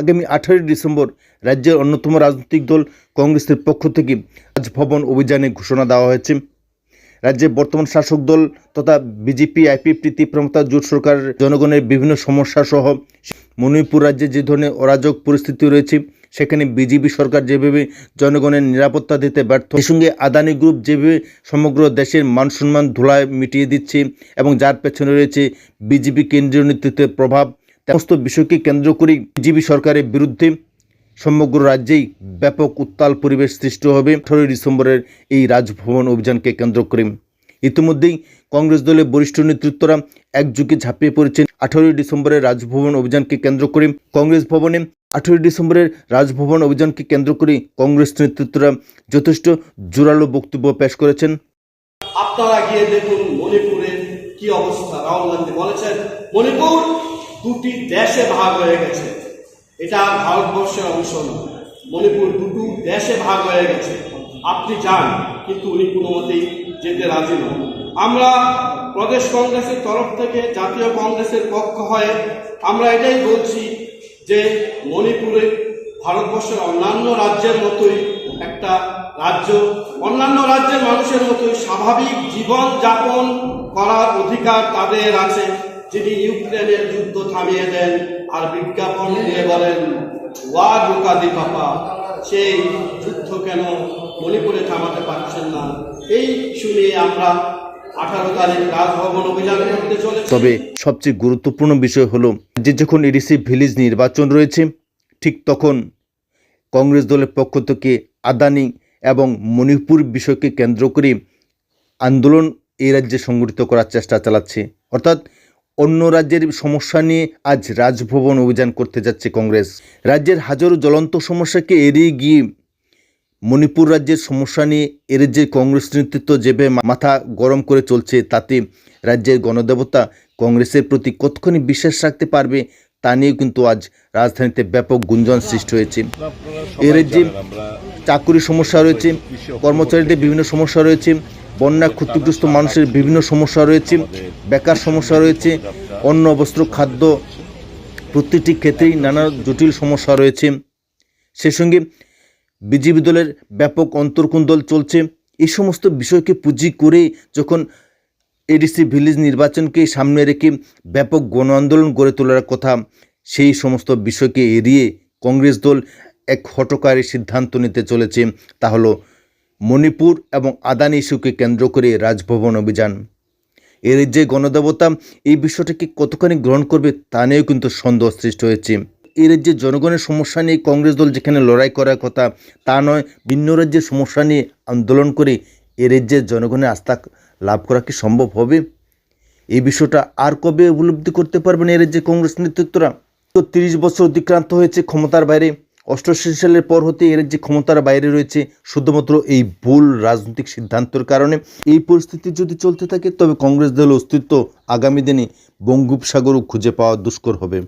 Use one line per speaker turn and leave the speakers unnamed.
আগামী আঠারোই ডিসেম্বর রাজ্যের অন্যতম রাজনৈতিক দল কংগ্রেসের পক্ষ থেকে রাজভবন অভিযানে ঘোষণা দেওয়া হয়েছে। রাজ্যের বর্তমান শাসক দল তথা বিজেপি, আইপিএফটি তীব্রমতা জোট সরকারের জনগণের বিভিন্ন সমস্যা সহ মণিপুর রাজ্যে যে ধরনের অরাজক পরিস্থিতি রয়েছে, সেখানে বিজেপি সরকার যেভাবে জনগণের নিরাপত্তা দিতে ব্যর্থ, সেই সঙ্গে আদানি গ্রুপ যেভাবে সমগ্র দেশের মান সম্মান ধুলায় মিটিয়ে দিচ্ছে এবং যার পেছনে রয়েছে বিজেপি কেন্দ্রীয় নেতৃত্বের প্রভাব সমস্ত বিষয়কে কেন্দ্র করে বিজেপি সরকারের বিরুদ্ধে সমগ্র রাজ্যেই ব্যাপক উত্তাল পরিবেশ সৃষ্টি হবে। আঠারোই ডিসেম্বরের এই রাজভবন অভিযানকে কেন্দ্র করে। ইতিমধ্যেই কংগ্রেস দলের বরিষ্ঠ নেতৃত্বরা একযুগে ঝাঁপিয়ে পড়েছেন। আঠারোই ডিসেম্বরের রাজভবন অভিযানকে কেন্দ্র করে কংগ্রেস ভবনে আঠারোই ডিসেম্বরের রাজভবন অভিযানকে কেন্দ্র করে কংগ্রেস নেতৃত্বরা যথেষ্ট জোরালো বক্তব্য পেশ করেছেন।
আপনারা গিয়ে দেখুন মণিপুরের কি অবস্থা। রাহুল গান্ধী বলেছেন, মণিপুর দুটি দেশে ভাগ হয়ে গেছে। এটা ভারতবর্ষের অংশ নয় মণিপুর দুটো দেশে ভাগ হয়ে গেছে। আপনি যান, কিন্তু উনি কোনো মতেই যেতে রাজি নন। আমরা প্রদেশ কংগ্রেসের তরফ থেকে জাতীয় কংগ্রেসের পক্ষ হয়ে আমরা এটাই বলছি যে মণিপুরে ভারতবর্ষের অন্যান্য রাজ্যের মতোই একটা রাজ্য, অন্যান্য রাজ্যের মানুষের মতোই স্বাভাবিক জীবন যাপন করার অধিকার তাদের আছে। যিনি ইউক্রেনের যুদ্ধ থামিয়ে দেন, আর বিজ্ঞাপন দিয়ে বলেন, ওয়া ঢোকাদি পাপা, সেই যুদ্ধ কেন মণিপুরে থামাতে পারছেন না? এই শুনে আমরা
তবে সবচেয়ে গুরুত্বপূর্ণ বিষয় হলো যে যখন এডিসি ভিলেজ নির্বাচন রয়েছে, ঠিক তখন কংগ্রেস দলের পক্ষ থেকে আদানি এবং মণিপুর বিষয়কে কেন্দ্র করে আন্দোলন এই রাজ্যে সংগঠিত করার চেষ্টা চালাচ্ছে। অর্থাৎ অন্য রাজ্যের সমস্যা নিয়ে আজ রাজভবন অভিযান করতে যাচ্ছে কংগ্রেস। রাজ্যের হাজারো জ্বলন্ত সমস্যাকে এড়িয়ে গিয়ে মণিপুর রাজ্যের সমস্যা নিয়ে এ রাজ্যের কংগ্রেস নেতৃত্ব যেভাবে মাথা গরম করে চলছে তাতে রাজ্যের গণদেবতা কংগ্রেসের প্রতি কতখানি বিশ্বাস রাখতে পারবে তা নিয়ে কিন্তু আজ রাজধানীতে ব্যাপক গুঞ্জন সৃষ্টি হয়েছে। এ রাজ্যে চাকুরির সমস্যা রয়েছে কর্মচারীদের বিভিন্ন সমস্যা রয়েছে বন্যা ক্ষতিগ্রস্ত মানুষের বিভিন্ন সমস্যা রয়েছে, বেকার সমস্যা রয়েছে, অন্ন, বস্ত্র, খাদ্য, প্রতিটি ক্ষেত্রেই নানা জটিল সমস্যা রয়েছে। সে সঙ্গে বিজেপি দলের ব্যাপক অন্তর্কুন্দল চলছে। এই সমস্ত বিষয়কে পুঁজি করে যখন এডিসি ভিলেজ নির্বাচনকে সামনে রেখে ব্যাপক গণ আন্দোলন গড়ে তোলার কথা, সেই সমস্ত বিষয়কে এড়িয়ে কংগ্রেস দল এক হটকারী সিদ্ধান্ত নিতে চলেছে। তা হলো মণিপুর এবং আদানি ইস্যুকে কেন্দ্র করে রাজভবন অভিযান। এর যে গণদেবতা এই বিষয়টাকে কতখানি গ্রহণ করবে তা নিয়েও কিন্তু সন্দেহ সৃষ্টি হয়েছে। এই রাজ্যের জনগণের সমস্যা নিয়ে কংগ্রেস দল যেখানে লড়াই করার কথা, তা নয়, ভিন্ন রাজ্যের সমস্যা নিয়ে আন্দোলন করে এ রাজ্যের জনগণের আস্থা লাভ করা কি সম্ভব হবে? এই বিষয়টা আর কবে উপলব্ধি করতে পারবেন এ রাজ্যের কংগ্রেস নেতৃত্বরা? তো তিরিশ বছর অতিক্রান্ত হয়েছে ক্ষমতার বাইরে। অষ্টআশি সালের পর হতে এর যে ক্ষমতার বাইরে রয়েছে শুধুমাত্র এই ভুল রাজনৈতিক সিদ্ধান্তের কারণে। এই পরিস্থিতি যদি চলতে থাকে, তবে কংগ্রেস দলের অস্তিত্ব আগামী দিনে বঙ্গোপসাগরও খুঁজে পাওয়া দুষ্কর হবে।